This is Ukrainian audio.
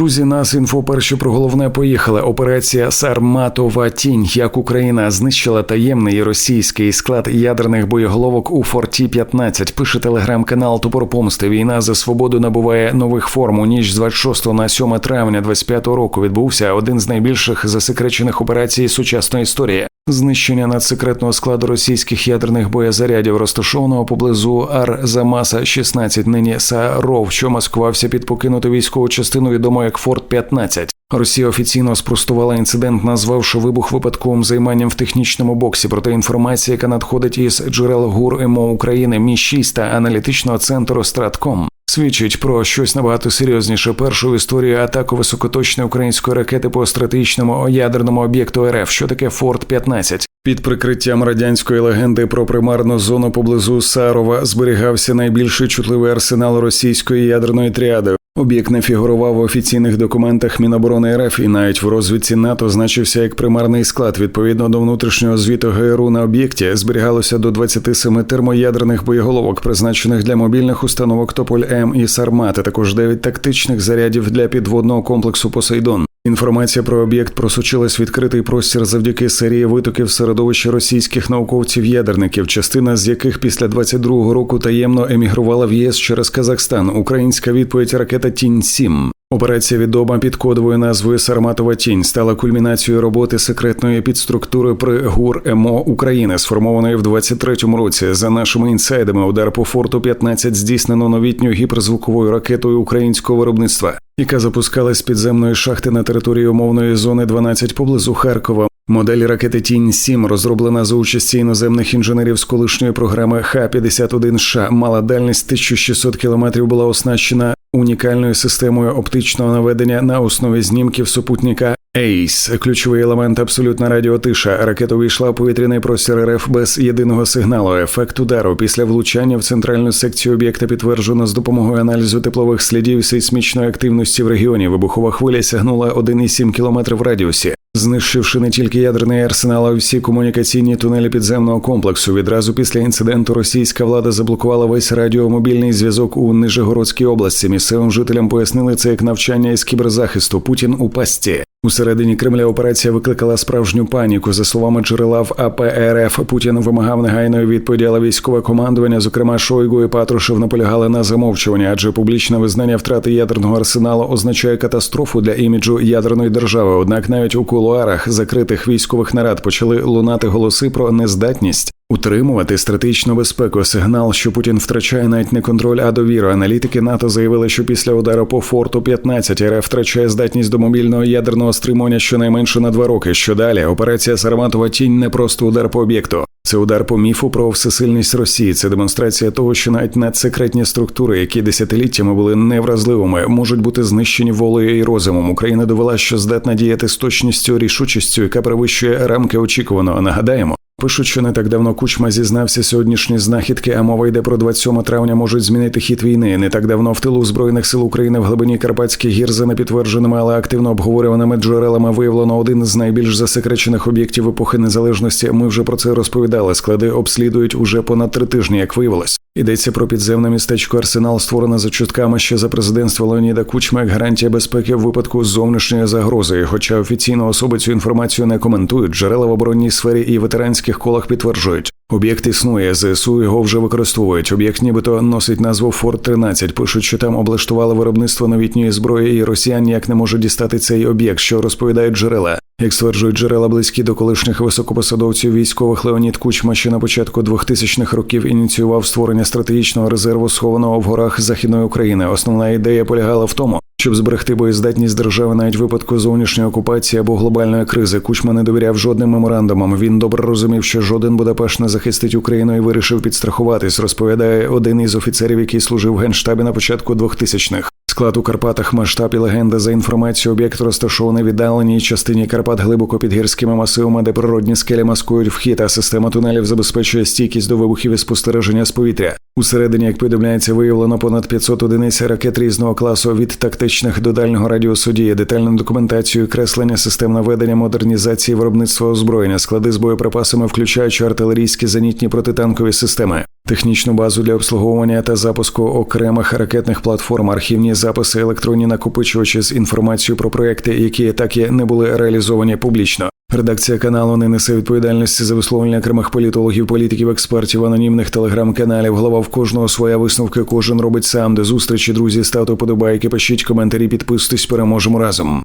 Друзі, нас інфо перше про головне поїхали. Операція Сарматова тінь, як Україна знищила таємний російський склад ядерних боєголовок у форті 15 Пише телеграм-канал Тупор Помсти. Війна за свободу набуває нових форм. У ніч з 26 на 7 травня 25 року відбувся один з найбільших засекречених операцій сучасної історії. Знищення надсекретного складу російських ядерних боєзарядів, розташованого поблизу Арзамаса 16 нині Саров, що маскувався під покинуту військову частину, відомо як Форт 15 Росія офіційно спростувала інцидент, назвавши вибух випадковим займанням в технічному боксі. Проте інформація, яка надходить із джерел ГУР МО України, Мі 6 та аналітичного центру Стратком. Свідчить про щось набагато серйозніше. Першу в історії атаку високоточної української ракети по стратегічному ядерному об'єкту РФ, що таке Форт 15 Під прикриттям радянської легенди про примарну зону поблизу Сарова зберігався найбільший чутливий арсенал російської ядерної тріади. Об'єкт не фігурував в офіційних документах Міноборони РФ і навіть в розвідці НАТО значився як примарний склад. Відповідно до внутрішнього звіту ГРУ на об'єкті зберігалося до 27 термоядерних боєголовок, призначених для мобільних установок Тополь М і Сармат, а також 9 тактичних зарядів для підводного комплексу Посейдон. Інформація про об'єкт просочилась відкритий простір завдяки серії витоків середовища російських науковців-ядерників, частина з яких після 22-го року таємно емігрувала в ЄС через Казахстан. Українська відповідь ракета Тінь 7 Операція відома під кодовою назвою Сарматова тінь стала кульмінацією роботи секретної підструктури при ГУР МО України, сформованої в 23-му році. За нашими інсайдами, удар по форту 15 здійснено новітньою гіперзвуковою ракетою українського виробництва, яка запускалась з підземної шахти на території умовної зони 12 поблизу Харкова. Модель ракети Тінь 7 розроблена за участі іноземних інженерів з колишньої програми Х-51 ш мала дальність 1600 кілометрів, була оснащена унікальною системою оптичного наведення на основі знімків супутника Ейс. Ключовий елемент абсолютна радіотиша. Ракета увійшла в повітряний простір РФ без єдиного сигналу. Ефект удару після влучання в центральну секцію об'єкта підтверджено з допомогою аналізу теплових слідів сейсмічної активності в регіоні. Вибухова хвиля сягнула 1,7 км в радіусі знищивши не тільки ядерний арсенал, а й всі комунікаційні тунелі підземного комплексу. Відразу після інциденту російська влада заблокувала весь радіомобільний зв'язок у Нижегородській області. Місцевим жителям пояснили це як навчання із кіберзахисту. Путін у пасті. У середині Кремля операція викликала справжню паніку. За словами джерела в АПРФ, Путін вимагав негайної відповіді, але військове командування, зокрема Шойгу і Патрушев, наполягали на замовчуванні, адже публічне визнання втрати ядерного арсеналу означає катастрофу для іміджу ядерної держави. Однак навіть у кулуарах закритих військових нарад почали лунати голоси про нездатність Утримувати стратегічну безпеку сигнал, що Путін втрачає навіть не контроль, а довіру. Аналітики НАТО заявили, що після удару по форту 15 РФ втрачає здатність до мобільного ядерного стримування щонайменше на два роки. Що далі? Операція Сарматова тінь не просто удар по об'єкту. Це удар по міфу про всесильність Росії. Це демонстрація того, що навіть надсекретні структури, які десятиліттями були невразливими, можуть бути знищені волею і розумом. Україна довела, що здатна діяти з точністю, рішучістю, яка перевищує рамки очікуваного. Нагадаємо. Пишуть, що не так давно кучма зізнався сьогоднішні знахідки, а мова йде про 27 травня можуть змінити хід війни. Не так давно в тилу збройних сил України в глибині Карпатських гір за непідтвердженими, але активно обговорюваними джерелами виявлено один з найбільш засекречених об'єктів епохи незалежності. Ми вже про це розповідали. Склади обслідують уже понад три тижні, як виявилось. Йдеться про підземне містечко Арсенал, створене за чутками ще за президентства Леоніда Кучма як гарантія безпеки в випадку зовнішньої загрози. Хоча офіційно особи цю інформацію не коментують, джерела в оборонній сфері і ветеранських колах підтверджують. Об'єкт існує, зсу його вже використовують. Об'єкт, нібито носить назву Форт 13 Пишуть, що там облаштували виробництво новітньої зброї, і росіян ніяк не може дістати цей об'єкт, що розповідають джерела. Як стверджують джерела близькі до колишніх високопосадовців військових Леонід Кучма, ще на початку 2000-х років ініціював створення стратегічного резерву, схованого в горах західної України. Основна ідея полягала в тому, щоб зберегти боєздатність держави навіть в випадку зовнішньої окупації або глобальної кризи. Кучма не довіряв жодним меморандумам. Він добре розумів, що жоден Будапешт не захистить Україну і вирішив підстрахуватись. Розповідає один із офіцерів, який служив в генштабі на початку 2000-х. Склад у Карпатах масштаб і легенда за інформацією, об'єкт розташований віддаленій частині Карпат глибоко під гірськими масивами, де природні скелі маскують вхід, а система тунелів забезпечує стійкість до вибухів і спостереження з повітря. Усередині, як повідомляється, виявлено понад 500 одиниць ракет різного класу від тактичних до дальнього радіусу дії, детальну документацію, креслення систем наведення, модернізації виробництва озброєння, склади з боєприпасами, включаючи артилерійські зенітні протитанкові системи. Технічну базу для обслуговування та запуску окремих ракетних платформ, архівні записи, електронні накопичувачі з інформацією про проекти, які так і не були реалізовані публічно. Редакція каналу не несе відповідальності за висловлення окремих політологів, політиків, експертів, анонімних телеграм-каналів. Голова в кожного своя висновки. Кожен робить сам. До зустрічі, друзі. Ставте вподобайки, пишіть коментарі, підписуйтесь. Переможемо разом.